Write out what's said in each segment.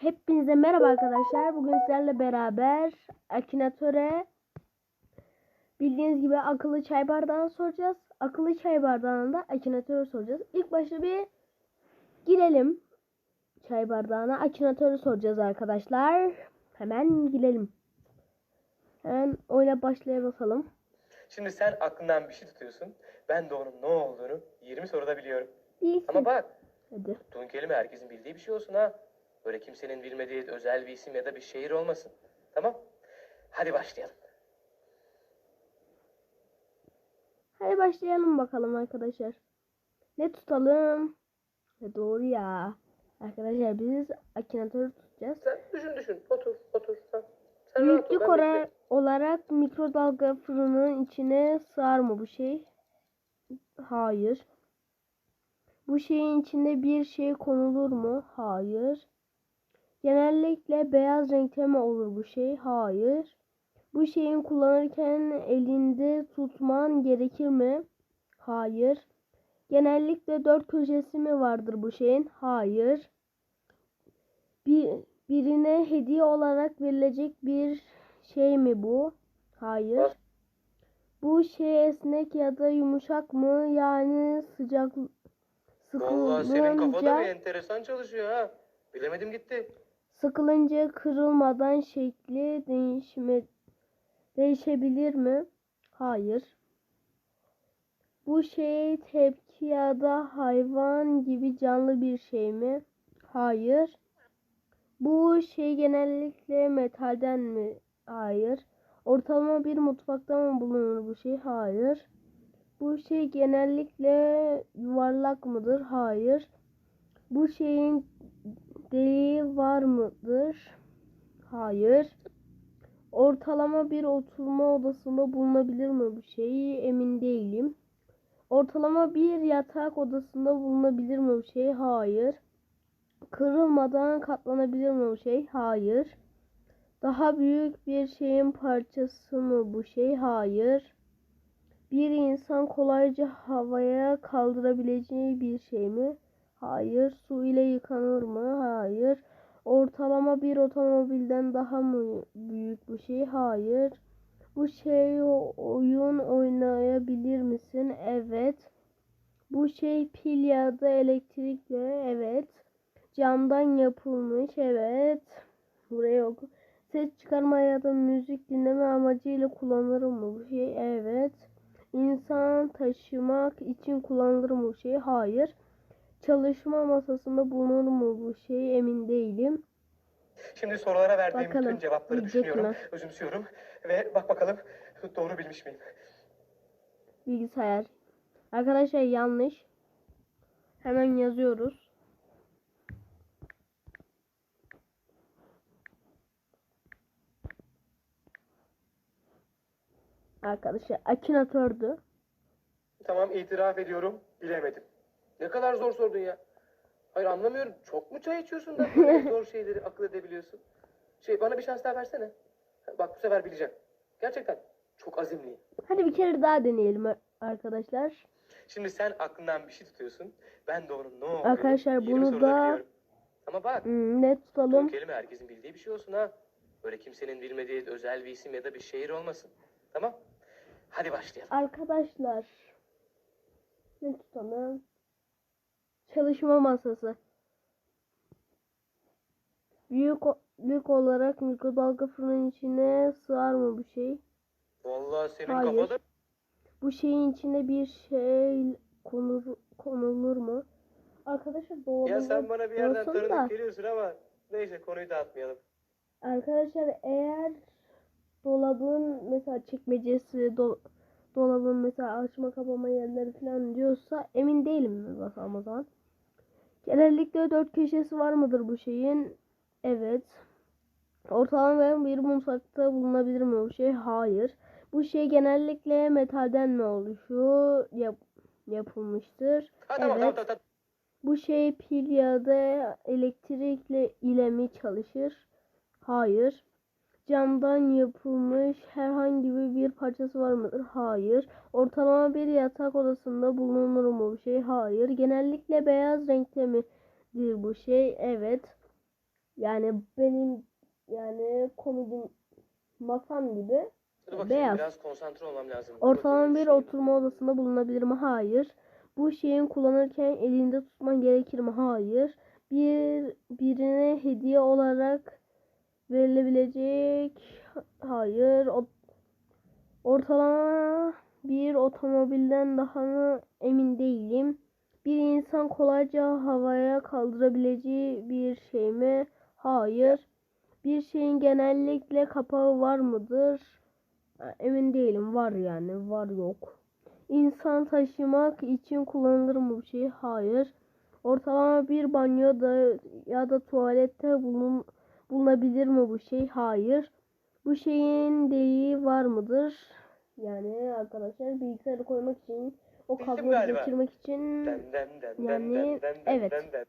Hepinize merhaba arkadaşlar. Bugün sizlerle beraber Akinatöre bildiğiniz gibi akıllı çay bardağını soracağız. Akıllı çay bardağında Akinatöre soracağız. İlk başta bir girelim çay bardağına. Akinatöre soracağız arkadaşlar. Hemen girelim. Hemen oyla başlaya basalım. Şimdi sen aklından bir şey tutuyorsun. Ben de onun ne olduğunu 20 soruda biliyorum. Bilsin. Ama bak, Hadi. tuttuğun kelime herkesin bildiği bir şey olsun ha. Böyle kimsenin bilmediği özel bir isim ya da bir şehir olmasın. Tamam? Hadi başlayalım. Hadi başlayalım bakalım arkadaşlar. Ne tutalım? E doğru ya. Arkadaşlar biz Akinatöre tutacağız. Sen düşün düşün. Otur, otur. Sen, sen Büyüklük ben ora- bekliyorum. olarak mikrodalga fırının içine sığar mı bu şey? Hayır. Bu şeyin içinde bir şey konulur mu? Hayır. Genellikle beyaz renkte mi olur bu şey? Hayır. Bu şeyin kullanırken elinde tutman gerekir mi? Hayır. Genellikle dört köşesi mi vardır bu şeyin? Hayır. Bir, birine hediye olarak verilecek bir şey mi bu? Hayır. Bu şey esnek ya da yumuşak mı? Yani sıcak Vallahi senin kafada bir sıkılınca, enteresan çalışıyor ha. Bilemedim gitti. Sıkılınca kırılmadan şekli değişme, değişebilir mi? Hayır. Bu şey tepki ya da hayvan gibi canlı bir şey mi? Hayır. Bu şey genellikle metalden mi? Hayır. Ortalama bir mutfakta mı bulunur bu şey? Hayır. Bu şey genellikle yuvarlak mıdır? Hayır. Bu şeyin deliği var mıdır? Hayır. Ortalama bir oturma odasında bulunabilir mi bu şey? Emin değilim. Ortalama bir yatak odasında bulunabilir mi bu şey? Hayır. Kırılmadan katlanabilir mi bu şey? Hayır. Daha büyük bir şeyin parçası mı bu şey? Hayır. Bir insan kolayca havaya kaldırabileceği bir şey mi? Hayır. Su ile yıkanır mı? Hayır. Ortalama bir otomobilden daha mı büyük bu şey? Hayır. Bu şey oyun oynayabilir misin? Evet. Bu şey pil ya da elektrikle? Evet. Camdan yapılmış? Evet. Buraya oku. Ses çıkarma ya da müzik dinleme amacıyla kullanılır mı bu şey? Evet. İnsan taşımak için kullanılır mı bu şey? Hayır. Çalışma masasında bulunur mu bu şey? Emin değilim. Şimdi sorulara verdiğim Bakalım, bütün cevapları düşünüyorum, mi? özümsüyorum ve bak bakalım doğru bilmiş miyim? Bilgisayar. Arkadaşlar yanlış. Hemen yazıyoruz. Arkadaşlar akinatördü. Tamam itiraf ediyorum bilemedim. Ne kadar zor sordun ya. Hayır anlamıyorum. Çok mu çay içiyorsun da böyle zor şeyleri akıl edebiliyorsun? Şey bana bir şans daha versene. Bak bu sefer bileceğim. Gerçekten çok azimliyim. Hadi bir kere daha deneyelim ar- arkadaşlar. Şimdi sen aklından bir şey tutuyorsun. Ben de onun ne olduğunu Arkadaşlar, 20 bunu da-. Ama bak Hmm, ne bu tutalım? kelime herkesin bildiği bir şey olsun ha. Böyle kimsenin bilmediği özel bir isim ya da bir şehir olmasın. Tamam? Hadi başlayalım. Arkadaşlar ne tutalım? Çalışma masası. Büyük büyük olarak mikrodalga fırının içine sığar mı bu şey? Vallahi senin Hayır. kafada Bu şeyin içine bir şey konur, konulur mu? Arkadaşlar doğru. Ya sen bana bir yerden tanıdık da. geliyorsun ama neyse konuyu dağıtmayalım. Arkadaşlar eğer dolabın mesela çekmecesi, do- dolabın mesela açma kapama yerleri falan diyorsa emin değilim mi bakalım o zaman. Genellikle dört köşesi var mıdır bu şeyin? Evet. Ortalama bir mutfakta bulunabilir mi bu şey? Hayır. Bu şey genellikle metalden mi oluşuyor? Yap yapılmıştır. Evet. Bu şey pil ya da elektrikle ile mi çalışır? Hayır. Camdan yapılmış herhangi bir parçası var mıdır? Hayır. Ortalama bir yatak odasında bulunur mu bu şey? Hayır. Genellikle beyaz renkte midir bu şey? Evet. Yani benim yani komedim masam gibi. Bakayım Beyaz. biraz konsantre olmam lazım. Ortalama bir oturma odasında bulunabilir mi? Hayır. Bu şeyin kullanırken elinde tutman gerekir mi? Hayır. Bir birine hediye olarak verilebilecek? Hayır. Ortalama bir otomobilden daha mı emin değilim. Bir insan kolayca havaya kaldırabileceği bir şey mi? Hayır. Bir şeyin genellikle kapağı var mıdır? Emin değilim. Var yani. Var yok. İnsan taşımak için kullanılır mı bu şey? Hayır. Ortalama bir banyoda ya da tuvalette bulun, bulunabilir mi bu şey? Hayır. Bu şeyin deliği var mıdır? Yani arkadaşlar bilgisayarı koymak için o kabloyu geçirmek için Den, den, den, den, Yani, den, den, den, evet. den, den.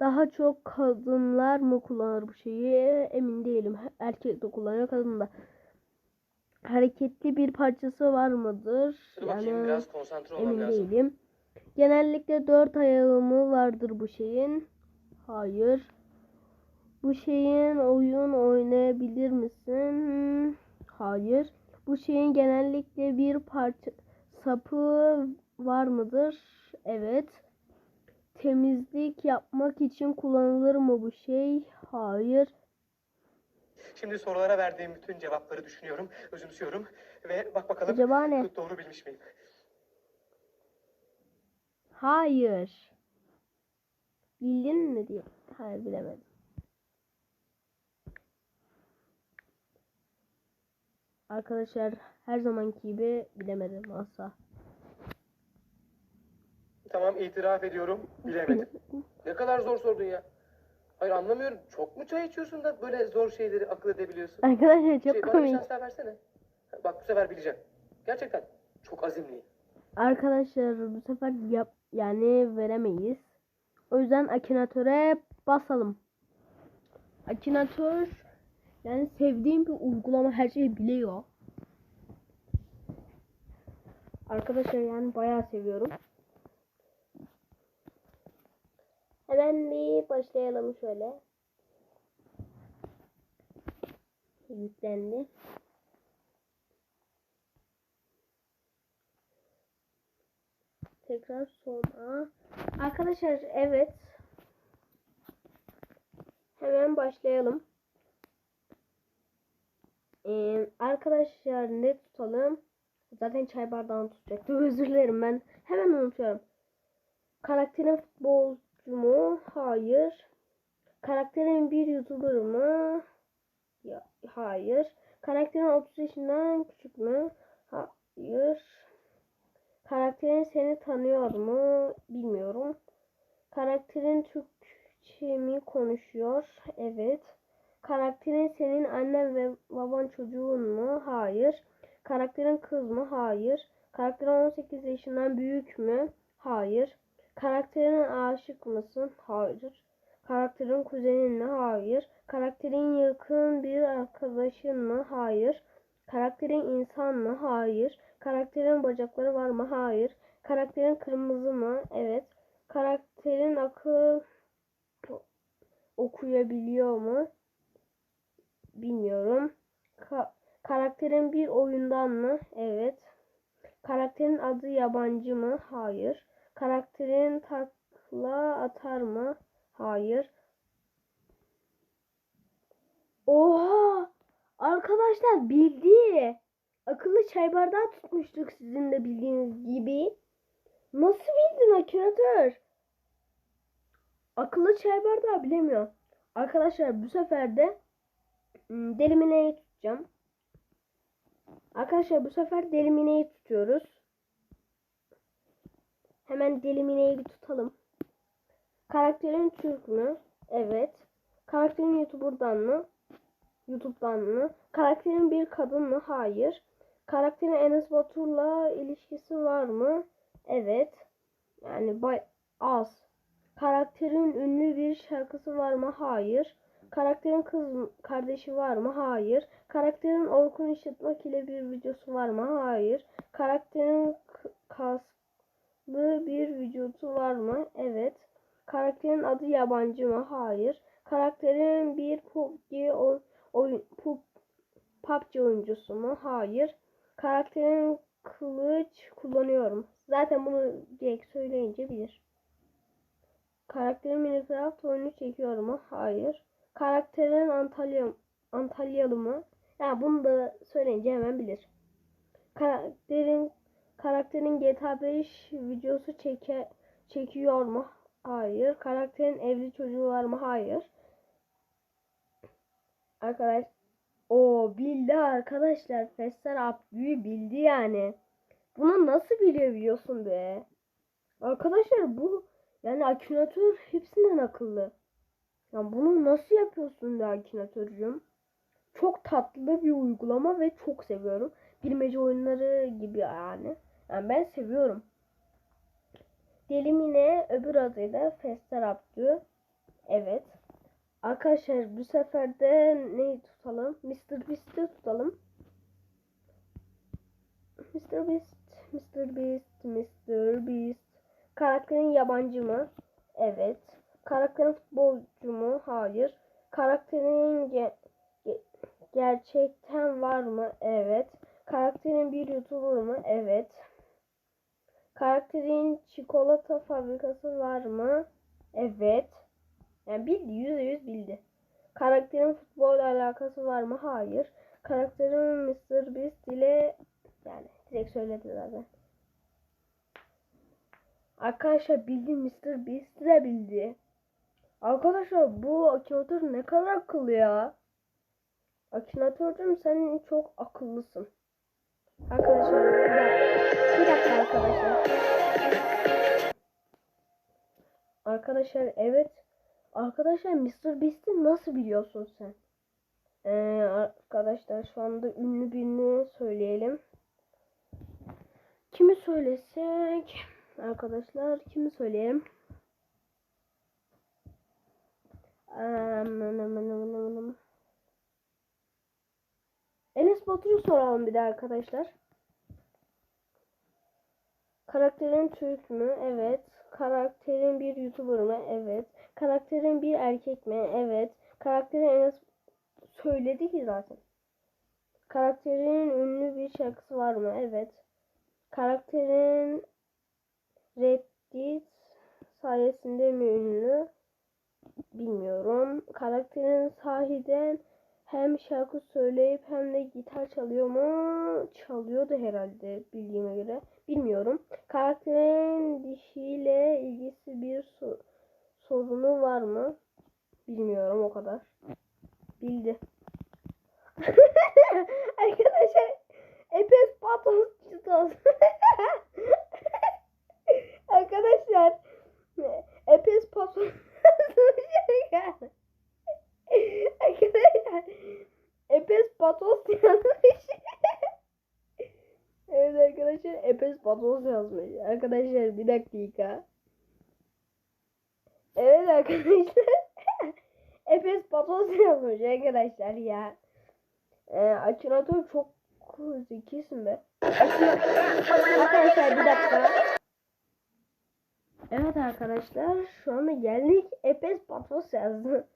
daha çok kadınlar mı kullanır bu şeyi? Emin değilim. Erkek de kullanıyor, kadın da. Hareketli bir parçası var mıdır? Dur bakayım Yani biraz konsantre olmam emin lazım. değilim. Genellikle dört ayağı mı vardır bu şeyin? Hayır. Bu şeyin oyun oynayabilir misin? Hayır. Bu şeyin genellikle bir parça sapı var mıdır? Evet. Temizlik yapmak için kullanılır mı bu şey? Hayır. Şimdi sorulara verdiğim bütün cevapları düşünüyorum, özümsüyorum ve bak bakalım Acaba ne? doğru bilmiş miyim? Hayır. Bildin mi diye. Hayır bilemedim. Arkadaşlar her zamanki gibi bilemedim asla. Tamam itiraf ediyorum, bilemedim. Ne kadar zor sordun ya. Hayır anlamıyorum. Çok mu çay içiyorsun da böyle zor şeyleri akıl edebiliyorsun? Arkadaşlar çok Şey, bana bir komik. şans daha versene. Bak bu sefer bileceğim. Gerçekten çok azimliyim. Arkadaşlar bu sefer yap yani veremeyiz. O yüzden akinatöre basalım. Akinatör yani sevdiğim bir uygulama her şeyi biliyor. Arkadaşlar yani bayağı seviyorum. Hemen bir başlayalım şöyle. Yüklendi. Tekrar sona. Arkadaşlar evet. Hemen başlayalım. Ee, arkadaşlar ne tutalım? Zaten çay bardağını tutacaktım. Özür dilerim ben. Hemen unutuyorum. Karakterin futbolcu mu? Hayır. Karakterin bir YouTuber mı? Ya, hayır. Karakterin 30 yaşından küçük mü? Hayır. Karakterin seni tanıyor mu? Bilmiyorum. Karakterin Türkçe mi konuşuyor? Evet. Karakterin senin annen ve baban çocuğun mu? Hayır. Karakterin kız mı? Hayır. Karakterin 18 yaşından büyük mü? Hayır. Karakterin aşık mısın? Hayır. Karakterin kuzenin mi? Hayır. Karakterin yakın bir arkadaşın mı? Hayır. Karakterin insan mı? Hayır. Karakterin bacakları var mı? Hayır. Karakterin kırmızı mı? Evet. Karakterin akıl okuyabiliyor mu? Bilmiyorum. Ka- karakterin bir oyundan mı? Evet. Karakterin adı yabancı mı? Hayır. Karakterin takla atar mı? Hayır. Oha! Arkadaşlar bildi. Akıllı çay bardağı tutmuştuk sizin de bildiğiniz gibi. Nasıl bildin aküratör? Akıllı çay bardağı bilemiyor. Arkadaşlar bu sefer de delimineyi tutacağım. Arkadaşlar bu sefer delimineyi tutuyoruz. Hemen delimineyi bir tutalım. Karakterin Türk mü? Evet. Karakterin YouTuber'dan mı? YouTube'dan mı? Karakterin bir kadın mı? Hayır. Karakterin Enes Batur'la ilişkisi var mı? Evet. Yani bay az. Karakterin ünlü bir şarkısı var mı? Hayır. Karakterin kız kardeşi var mı? Hayır. Karakterin Orkun İşitmek ile bir videosu var mı? Hayır. Karakterin kaslı bir vücudu var mı? Evet. Karakterin adı yabancı mı? Hayır. Karakterin bir PUBG oy- oyun pu- PUBG oyuncusu mu? Hayır. Karakterin kılıç kullanıyorum. Zaten bunu direkt söyleyince bilir. Karakterin Minecraft oyunu çekiyor mu? Hayır. Karakterin Antalya Antalyalı mı? Ya bunu da söyleyince hemen bilir. Karakterin karakterin GTA 5 videosu çeke, çekiyor mu? Hayır. Karakterin evli çocuğu var mı? Hayır. Arkadaş o bildi arkadaşlar. Fesler Abdü'yü bildi yani. Bunu nasıl bilebiliyorsun be? Arkadaşlar bu yani akünatör hepsinden akıllı. Ya bunu nasıl yapıyorsun be akünatörcüğüm? Çok tatlı bir uygulama ve çok seviyorum. Bilmece oyunları gibi yani. Yani ben seviyorum. Delimine öbür adıyla Fester Abdü. Evet. Arkadaşlar bu sefer de neyi tutalım? Mr. Beast'i tutalım. Mr. Beast, Mr. Beast, Mr. Beast. Karakterin yabancı mı? Evet. Karakterin futbolcu mu? Hayır. Karakterin ge- ge- gerçekten var mı? Evet. Karakterin bir YouTuber mı? Evet. Karakterin çikolata fabrikası var mı? Evet. Yani bildi, yüzde yüz bildi. Karakterin futbolla alakası var mı? Hayır. Karakterin Mr. Beast ile yani direkt söyledi zaten. Arkadaşlar bildi Mr. Beast de bildi. Arkadaşlar bu akünatör ne kadar akıllı ya. Akünatörcüm sen çok akıllısın. Arkadaşlar bir dakika, bir dakika arkadaşlar. Arkadaşlar evet. Arkadaşlar Mr. Beast'i nasıl biliyorsun sen? Ee, arkadaşlar şu anda ünlü birini söyleyelim. Kimi söylesek? Arkadaşlar kimi söyleyelim? Enes Batur'u soralım bir de arkadaşlar. Karakterin Türk mü? Evet. Karakterin bir YouTuber mı? Evet. Karakterin bir erkek mi? Evet. Karakterin Enes söyledi ki zaten. Karakterin ünlü bir şarkısı var mı? Evet. Karakterin Reddit sayesinde mi ünlü? Bilmiyorum. Karakterin sahiden hem şarkı söyleyip hem de gitar çalıyor mu? Çalıyordu herhalde bildiğime göre. Bilmiyorum. Karakterin dişiyle ilgisi bir so- sorunu var mı? Bilmiyorum o kadar. Bildi. Arkadaşlar Epes patos çitos. Arkadaşlar Epes patos Arkadaşlar Epes patos yazmış. evet arkadaşlar Epes bir dakika. Evet arkadaşlar. Epes patos yazmış arkadaşlar ya. Ee, Akinator çok zekisin be. Akina- Arkadaşlar bir dakika. Evet arkadaşlar şu anda geldik. Epes patos yazdı.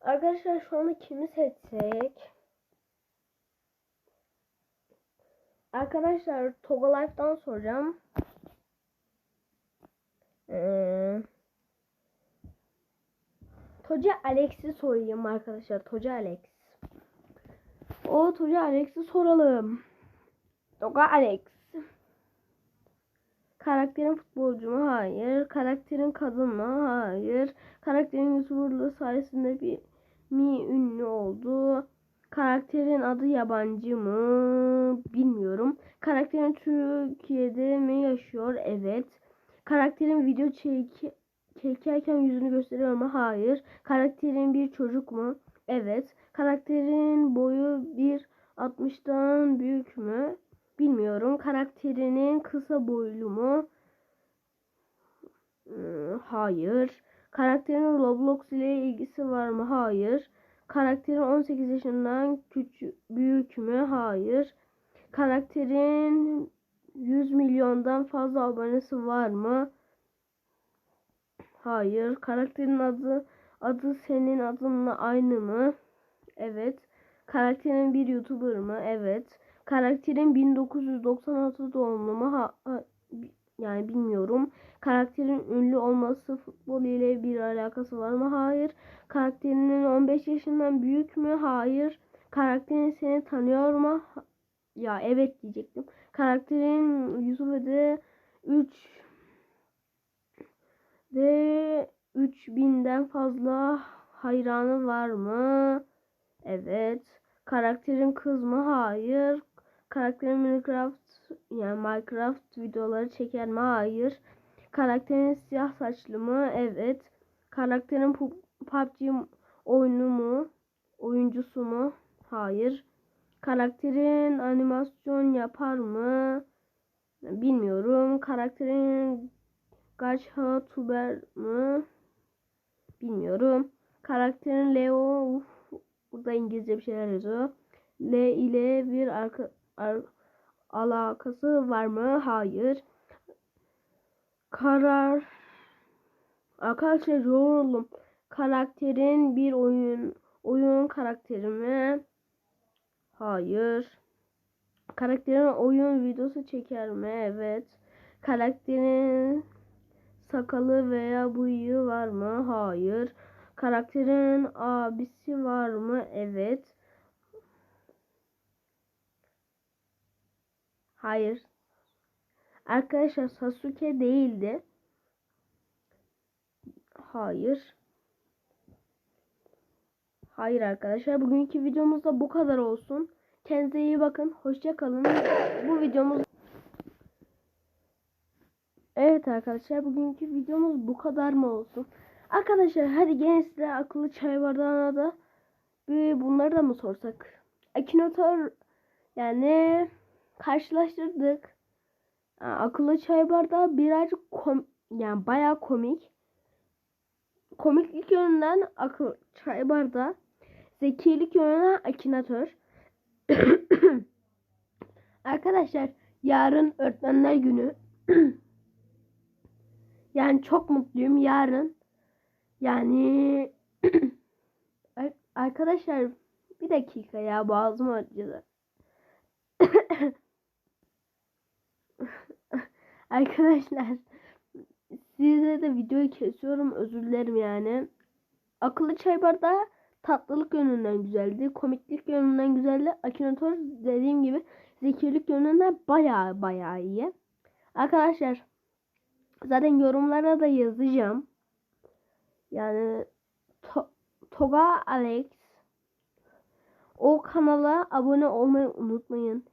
Arkadaşlar şu anda kimi seçsek? Arkadaşlar Toga Life'dan soracağım. Ee, Toca Alex'i sorayım arkadaşlar. Toca Alex. O Toca Alex'i soralım. Toga Alex. Karakterin futbolcu mu? Hayır. Karakterin kadın mı? Hayır. Karakterin YouTuber'lığı sayesinde bir mi ünlü oldu. Karakterin adı yabancı mı? Bilmiyorum. Karakterin Türkiye'de mi yaşıyor? Evet. Karakterin video çek çekerken yüzünü gösteriyor mu? Hayır. Karakterin bir çocuk mu? Evet. Karakterin boyu 1.60'dan büyük mü? Bilmiyorum. Karakterinin kısa boylu mu? Hmm, Hayır. Karakterin Roblox ile ilgisi var mı? Hayır. Karakterin 18 yaşından küçük büyük mü? Hayır. Karakterin 100 milyondan fazla abonesi var mı? Hayır. Karakterin adı Adı senin adınla aynı mı? Evet. Karakterin bir YouTuber mı? Evet. Karakterin 1996 doğumlu mu? Ha, ha- yani bilmiyorum. Karakterin ünlü olması futbol ile bir alakası var mı? Hayır. Karakterinin 15 yaşından büyük mü? Hayır. Karakterin seni tanıyor mu? Ha- Ya evet diyecektim. Karakterin YouTube'da 3 de 3000'den fazla hayranı var mı? Evet. Karakterin kız mı? Hayır. Karakterin Minecraft yani Minecraft videoları çeker mi? Hayır. Karakterin siyah saçlı mı? Evet. Karakterin pu- PUBG oyunu mu? Oyuncusu mu? Hayır. Karakterin animasyon yapar mı? Bilmiyorum. Karakterin Gacha Tuber mı? Bilmiyorum. Karakterin Leo uf, burada İngilizce bir şeyler yazıyor. L ile bir arka, ar- alakası var mı? Hayır. Karar Arkadaşlar yoruldum. Karakterin bir oyun oyun karakteri mi? Hayır. Karakterin oyun videosu çeker mi? Evet. Karakterin sakalı veya bıyığı var mı? Hayır. Karakterin abisi var mı? Evet. Hayır. Arkadaşlar Sasuke değildi. Hayır. Hayır arkadaşlar. Bugünkü videomuz da bu kadar olsun. Kendinize iyi bakın. Hoşça kalın. Bu videomuz Evet arkadaşlar bugünkü videomuz bu kadar mı olsun? Arkadaşlar hadi gene akıllı çay bardağına da bunları da mı sorsak? Akinator yani karşılaştırdık. Aa, Akıllı çay bardağı birazcık kom yani bayağı komik. Komiklik yönünden akıl çay bardağı. Zekilik yönünden Akinator. Arkadaşlar yarın öğretmenler günü. Yani çok mutluyum yarın. Yani Ar- arkadaşlar bir dakika ya boğazım acıdı. Arkadaşlar size de videoyu kesiyorum özür dilerim yani. Akıllı çay bardağı tatlılık yönünden güzeldi. Komiklik yönünden güzeldi. Akinator dediğim gibi zekilik yönünden baya baya iyi. Arkadaşlar Zaten yorumlara da yazacağım. Yani To- Toga Alex o kanala abone olmayı unutmayın.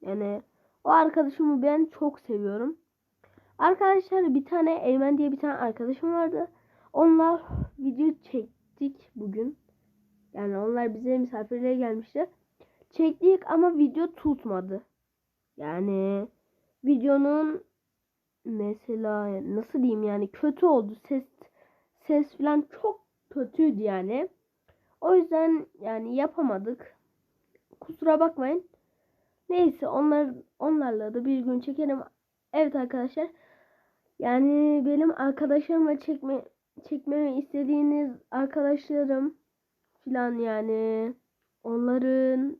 Yani o arkadaşımı ben çok seviyorum. Arkadaşlar bir tane Eymen diye bir tane arkadaşım vardı. Onlar video çektik bugün. Yani onlar bize misafirliğe gelmişti. Çektik ama video tutmadı. Yani videonun mesela nasıl diyeyim yani kötü oldu ses ses falan çok kötüydü yani o yüzden yani yapamadık kusura bakmayın neyse onlar onlarla da bir gün çekerim evet arkadaşlar yani benim arkadaşlarımla çekme çekmemi istediğiniz arkadaşlarım falan yani onların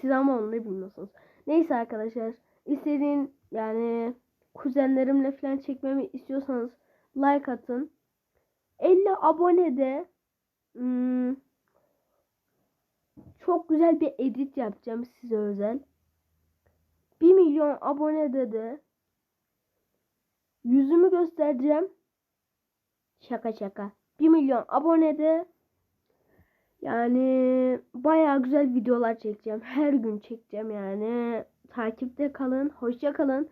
siz ama onları bilmiyorsunuz neyse arkadaşlar istediğin yani kuzenlerimle falan çekmemi istiyorsanız like atın. 50 abonede hmm, çok güzel bir edit yapacağım size özel. 1 milyon abonede de yüzümü göstereceğim. Şaka şaka. 1 milyon abonede yani bayağı güzel videolar çekeceğim. Her gün çekeceğim yani. Takipte kalın. Hoşça kalın.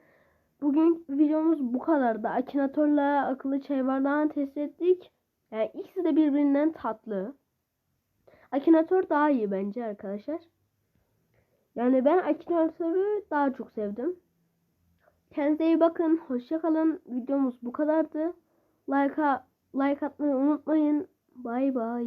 Bugün videomuz bu kadardı. Akinatorla akıllı çay bardağını test ettik. Yani ikisi de birbirinden tatlı. Akinator daha iyi bence arkadaşlar. Yani ben Akinator'u daha çok sevdim. Kendinize iyi bakın. Hoşça kalın. Videomuz bu kadardı. Like, like atmayı unutmayın. Bay bay.